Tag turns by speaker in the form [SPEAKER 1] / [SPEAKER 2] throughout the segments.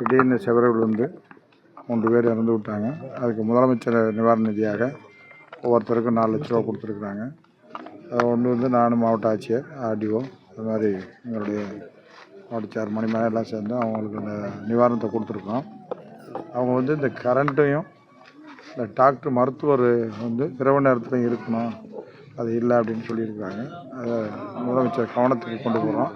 [SPEAKER 1] திடீர்னு செவரு விழுந்து மூன்று பேர் இறந்து விட்டாங்க. அதுக்கு முதலமைச்சர் நிவாரண நிதியாக ஒவ்வொருத்தருக்கும் நாலு லட்ச ரூபா கொடுத்துருக்குறாங்க. அதை ஒன்று வந்து நானும் மாவட்ட ஆட்சியர் ஆர்டிஓ அது மாதிரி எங்களுடைய மாவட்ட சேர்மணி மேலே எல்லாம் சேர்ந்து அவங்களுக்கு இந்த நிவாரணத்தை கொடுத்துருக்கோம். அவங்க வந்து இந்த கரண்ட்டையும் இந்த டாக்டர் மருத்துவர் வந்து இரவு நேரத்துலையும் இருக்கணும் அது இல்லை அப்படின்னு சொல்லியிருக்காங்க அதை முதலமைச்சர் கவனத்துக்கு கொண்டு போகிறோம்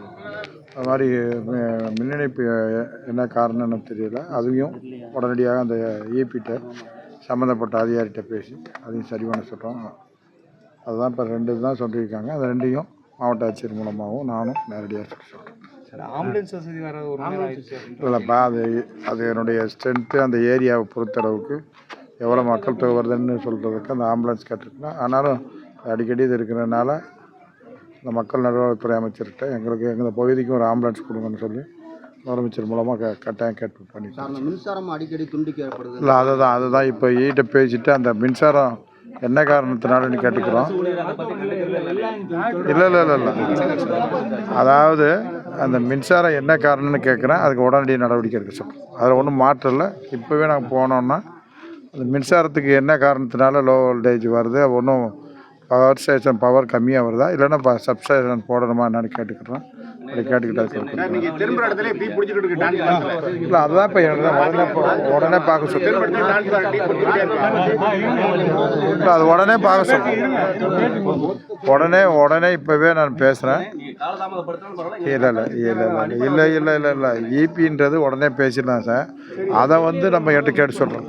[SPEAKER 1] அது மாதிரி மி- மின் இணைப்பு எ- என்ன காரணம்னு தெரியல. அதையும் உடனடியாக அந்த ஏபிட்ட சம்மந்தப்பட்ட அதிகாரிகிட்ட பேசி அதையும் சரி பண்ண சொல்கிறோம் அதுதான் இப்போ ரெண்டு தான் சொல்லியிருக்காங்க. அது ரெண்டையும் மாவட்ட ஆட்சியர் மூலமாகவும் நானும் நேரடியாக சொல்லி சொல்கிறேன்
[SPEAKER 2] சார் ஆம்புலன்ஸ் வசதி வர
[SPEAKER 1] இல்லைப்பா அது அது என்னுடைய ஸ்ட்ரென்த்து அந்த ஏரியாவை பொறுத்தளவுக்கு எவ்வளோ மக்கள் தொகை வருதுன்னு சொல்கிறதுக்கு அந்த ஆம்புலன்ஸ் கேட்டிருக்குன்னா ஆனாலும் அடிக்கடி இது இருக்கிறதுனால இந்த மக்கள் நல்வாழ்வுத்துறை அமைச்சர்கிட்ட எங்களுக்கு எங்கள் பகுதிக்கும் ஒரு ஆம்புலன்ஸ் கொடுங்கன்னு சொல்லி முதலமைச்சர் மூலமாக க கட்டாயம் கேட்டு பண்ணிட்டோம்.
[SPEAKER 3] அந்த மின்சாரம் அடிக்கடி துண்டிக்கப்படுது
[SPEAKER 1] இல்லை அதை தான் அதை தான் இப்போ ஈட்ட பேசிட்டு அந்த மின்சாரம் என்ன காரணத்தினாலன்னு கேட்டுக்கிறோம். இல்லை இல்லை இல்லை இல்லை. அதாவது அந்த மின்சாரம் என்ன காரணம்னு கேட்குறேன். அதுக்கு உடனடி நடவடிக்கை எடுக்க சொல்கிறோம் அதில் ஒன்றும் மாற்றம் இல்லை. இப்போவே நாங்கள் போனோம்னா அந்த மின்சாரத்துக்கு என்ன காரணத்தினால லோ வோல்டேஜ் வருது ஒன்றும் பவர் ஸ்டேஷன் பவர் கம்மியாக வருதா இல்லைன்னா இப்போ சப்ஸ்டேஷன் போடணுமா என்னன்னு கேட்டுக்கிறோம் அப்படி கேட்டுக்கிட்டா. இல்லை அதுதான் இப்போ உடனே பா- உடனே பார்க்க சொல்லுங்கள். இல்லை அது உடனே பார்க்க சொல்லுங்கள் உடனே உடனே இப்போவே நான் பேசுகிறேன் இல்லை இல்லை இல்லை இல்லை இல்லை இல்லை இல்லை இல்லை. ஈபின்றது உடனே பேசிடலாம் சார். அதை வந்து நம்ம எட்டு கேட்டு சொல்கிறோம்